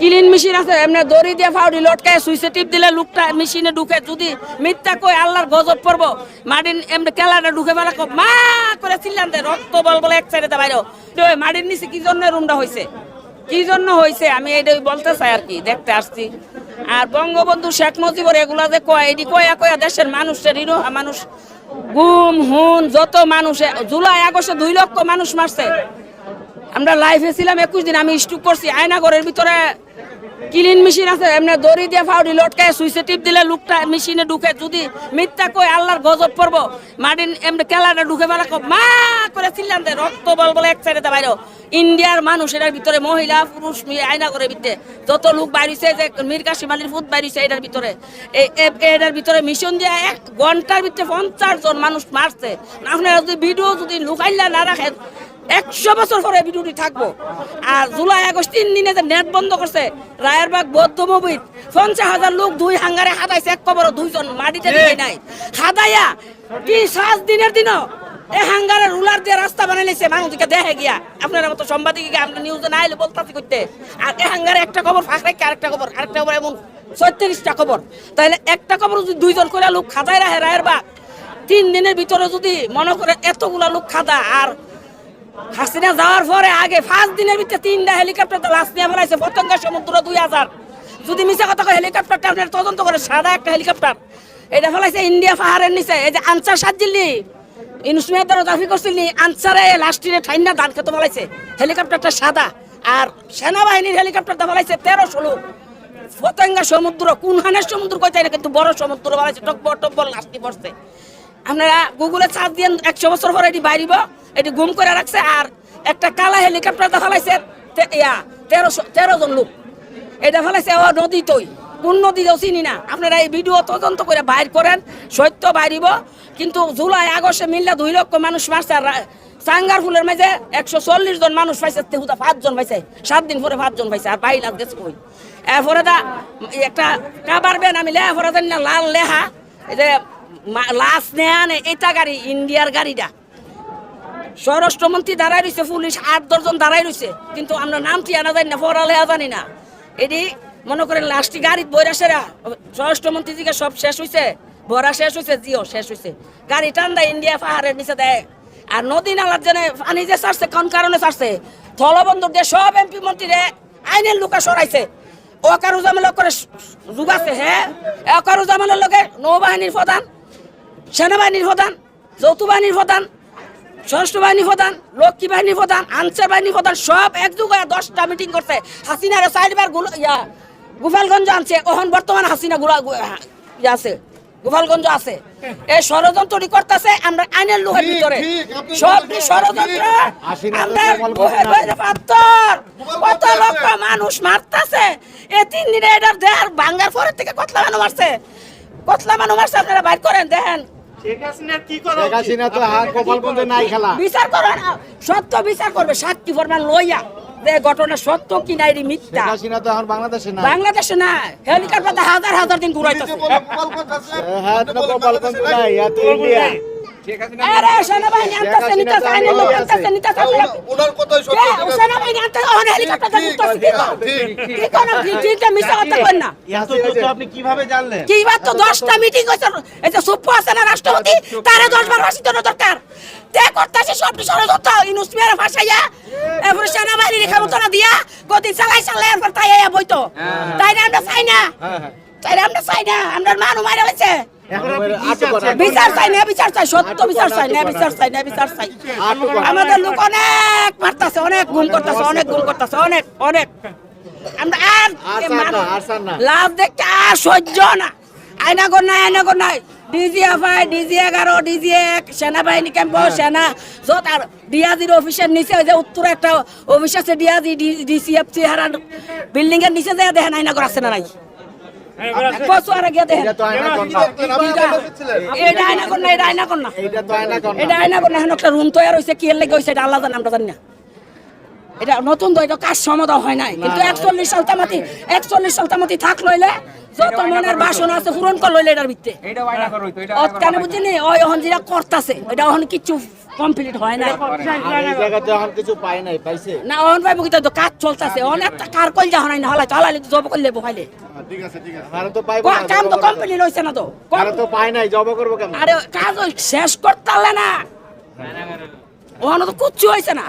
Clean machine আছে, এমনি দড়ি দিয়ে ফাউডি লটকায় সুইচে টিপ দিলে লুকটা মেশিনে ঢুকে, যদি মিথ্যা কই আল্লাহর গজব পড়ব মাটির এমনি কেলাটা ঢুকে কো মা, করে চিল্লান দে, রক্ত বল বলে এক সাইডে বাইরে মাটির নিচে কি জন্য রুমটা হয়েছে কি জন্য হয়েছে আমি এটাই বলতে চাই আর কি, দেখতে আসছি। আর বঙ্গবন্ধু শেখ মুজিবর এগুলা যে কয় এটি কয়া কয়া, দেশের মানুষের ইনো, মানুষ গুম, হুন, যত মানুষ জুলাই আগস্টে দুই লক্ষ মানুষ মারছে। আমরা লাইফে ছিলাম একুশ দিন, আমি স্টুক করছি আয়নাগরের ভিতরে ক্লিন মেশিন আছে, এমনি দড়ি দিয়ে ফাউডি লটকায় সুইচে টিপ দিলে লুকটা মেশিনে ঢুকে, যদি মিথ্যা কই আল্লাহর গজব পড়ব মাটির এমনি কেলাটা ঢুকে বেলা মা! করে চিল্লান দে রক্ত বল বলে এক সাইডে বাইরে ইন্ডিয়ার মানুষ এটার ভিতরে মহিলা, পুরুষ আয়নাগরের ভিতরে। যত লোক বাইরিছে, যে মীর কাশিম আলীর ফুট বাইরিছে এটার ভিতরে। এটার ভিতরে মিশন দিয়ে এক ঘণ্টার ভিতরে পঞ্চাশ জন মানুষ মারছে। আপনারা যদি ভিডিও যদি লুকাইলা না রাখেন একশো বছর পরে ভিডিওটি থাকব। আর জুলাই আগস্ট তিন দিনে যে নেট বন্ধ করছে রায়েরবাগ বৌদ্ধ মুভির পঞ্চাশ হাজার লোক দুই হাঙ্গারে হাতাইছে এক কবর দুইজন মাটিতে দিকে নাই। হাদাইয়া কি সাত দিনের দিনও এ হাঙ্গারে রুলার দিয়ে রাস্তা বানাই নিছে মানুষকে দেখে গিয়া। আপনারা মতো সাংবাদিক আমরা নিউজে না আইলে বলতাছি করতে আর এ হাঙ্গারে একটা খবর ফাঁক রেখে আরেকটা খবর আরেকটা খবর এমন ছয়ত্রিশটা খবর তাহলে একটা খবর যদি দুইজন করে লোক খাদাই রাখে রায়ের বাগ তিন দিনের ভিতরে যদি মনে করে এতগুলা লোক খাদা আর হাসিনা যাওয়ার পরে আগে পাঁচ দিনের ভিতরে তিনটা হেলিকপ্টার তো লাশ নিয়ে ফেলাইছে পতঙ্গা সমুদ্র দুই হাজার। যদি মিশা কথা হেলিকপ্টারটা আপনার তদন্ত করে, সাদা একটা হেলিকপ্টার এটা ফেলাইছে ইন্ডিয়া পাহাড়ের নিচে। এই যে আনসার সাজিলি ইনস্ট্রুমেন্টের দাবি করছিল, আনসারে লাস্টিনে ঠাইনা ধান খেতে ফেলাইছে। হেলিকপ্টারটা সাদা। আর সেনাবাহিনীর হেলিকপ্টারটা ফেলাইছে তেরো ষোলো। পতঙ্গা সমুদ্র কোনখানের সমুদ্র কই চাই না, কিন্তু বড় সমুদ্র বানাইছে, টকবর টকবর লাস্টি পড়ছে। আপনারা গুগলে চার্জ দিয়ে একশো বছর পরে এটি বাইরিব। এটি গুম করে রাখছে আর একটা কালা হেলিকপ্টার দেখা ফেলাইছে ইয়া, তেরোশো তেরো জন লোক। এটা ফেলাইছে ও নদী তৈ। কোন নদীও চিনি না। আপনারা এই ভিডিও তদন্ত করে বাইর করেন, সত্য বাইরিব। কিন্তু জুলাই আগস্টে মিললে দুই লক্ষ মানুষ মারছে আর রা- চাঙ্গার ফুলের মাঝে একশো চল্লিশ জন মানুষ পাইছে, তেহুদা পাঁচজন পাইছে, সাত দিন পরে পাঁচজন পাইছে আর বাইল আজ গেছে কই? এরপরে দা, একটা কাবার বেন আমি লেহা জানি না, লাল লেহা, এই যে লাশ নেয়া নে এটা গাড়ি, ইন্ডিয়ার গাড়িটা। স্বরাষ্ট্রমন্ত্রী দাঁড়াই রয়েছে পুলিশ আট দশজন দাঁড়াই রয়েছে কিন্তু আমরা নামটি আনা জানি না পড়ালেখা জানি না। এটি মনে করেন লাস্টি গাড়ি বইরা সেরা। স্বরাষ্ট্রমন্ত্রী দিকে সব শেষ হয়েছে ভরা শেষ হয়েছে জিও, শেষ হয়েছে গাড়ি টান্দা ইন্ডিয়া পাহাড়ের নিচে দেয়। আর নদী নালার জন্য পানি যে ছাড়ছে, কোন কারণে ছাড়ছে? থলবন্দর দিয়ে সব এমপি মন্ত্রীরে আইনের লোকা সরাইছে। অকারু জামেলা করে যুগাছে হ্যাঁ অকারু জামেলার লোকে নৌবাহিনীর প্রধান, সেনাবাহিনীর প্রধান যৌথ বাহিনীর প্রধান স্বরাষ্ট্র বাহিনী প্রধান লক্ষ্মী বাহিনী প্রধান আনসার বাহিনী প্রধান সব এক যুগে দশটা মিটিং করছে। হাসিনার চারবারগুলো ইয়া গোপালগঞ্জ আনছে। ওহন বর্তমান হাসিনা গুলা আছে গোপালগঞ্জ আছে। এই ষড়যন্ত্রটি করতেছে আমরা আইনের লোকের ভিতরে। সব ষড়যন্ত্র কত লক্ষ মানুষ মারতাছে। এ তিন দিনে এটার দেহার ভাঙ্গার পরের থেকে কতলা মানুষ মারছে? কতলা মানুষ মারছে আপনারা বাইর করেন দেখেন। বিচার করো সত্য বিচার করবে সাক্ষী ফরমান লইয়া। যে ঘটনা সত্য কি নাই রে মিথ্যা। হাসিনা তো এখন বাংলাদেশে নাই। বাংলাদেশে না হেলিকপ্টার হাজার হাজার দিন ঘুরাইতেছে। হ্যাঁ তো গোপালগঞ্জ নাই। ইন্ডিয়া। আরে সেনাবাহিনী আনতেছে নিতেছে আইনের লোক আনতেছে নিতেছে ওনার কথাই কে, সেনাবাহিনী আনতেছে ওখানে হেলিকপ্টার ঘুরতেছে কি কর? কি মিশা কথা কই না। এত তথ্য আপনি কীভাবে জানলেন? কি তো দশটা মিটিং হয়েছে এই যে সুপ্প আছে না রাষ্ট্রপতি? তারে দশ বার ফাঁসি দেওয়ার দরকার। তে করতেছে সব ষড়যন্ত্র ইনুস মেয়েরা ফাঁসাইয়া এরপরে সেনাবাহিনীর ক্ষমতা দিয়া গতি চালাই চালাই এরপর তাই বইতো। তাই না আমরা চাই না। তাই আমরা চাই না আমরা মানু মারা হয়েছে চাচ্ছেন? বিচার চাই। না বিচার চাই সত্য বিচার চাই না বিচার চাই না বিচার চাই। আমাদের লোক অনেক মারতাছে অনেক গুম করতেছে অনেক গুম করতেছে অনেক অনেক। আমরা আর। লাভ দেখতে আর সহ্য না। আয়না কর নাই। আয়না কর নাই ডিজিএফআই ডিজি এগারো ডিজি এক সেনাবাহিনী ক্যাম্প সেনা যত আর ডিআজির অফিসের নিচে যে উত্তরে একটা অফিস আছে ডিআজি ডিসিএফসি হারান। বিল্ডিং এর নিচে যায় দেখেন আয়না কর আছে না নাই। বছর আগে দেখেন। এটা আয়না কর না এটা আয়না কর না এটা আয়না কর না এটা তো আয়না কর না এটা আয়না কর না এখন একটা রুম তৈরি হয়েছে কি এর লেগে হয়েছে এটা আল্লাহ জানে আমরা জানি না। এটা নতুন তো এটা কাজ সমাধান হয় নাই। কিন্তু একচল্লিশ সাল তামাতি একচল্লিশ সাল তামাতি থাক লইলে যত মনের বাসন আছে পূরণ কর লইলে এটার ভিত্তে কেন বুঝিনি? ওই এখন যেটা করতাছে এটা এখন কিছু কমপ্লিট হয় না আর এই জায়গাতে এখন কিছু পাই নাই পাইছে? না অন ভাই বুকিতে কাজ চলতেছে। অনেক কার কল যা হয় না হলাই তো হলাই জব করলে বহাইলে। ঠিক আছে ঠিক আছে। আর তো পাইবো না কাম তো কমপ্লিট হইছে না তো? আর তো পাই নাই জব করব কেমন? আরে কাজ শেষ করতে না। ওখানে তো কুচ্ছু হয়েছে না।